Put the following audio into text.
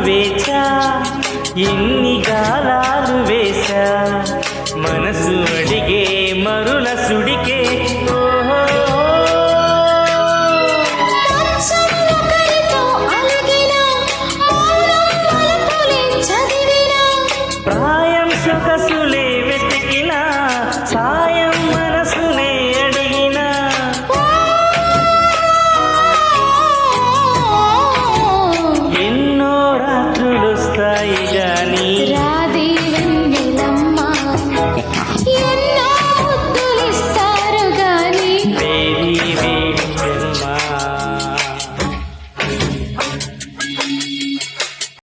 వేచా? ఎన్ని గాలాలు వేశా? మనసు అడిగే మరుల సుడికే. ప్రాయం సొగసు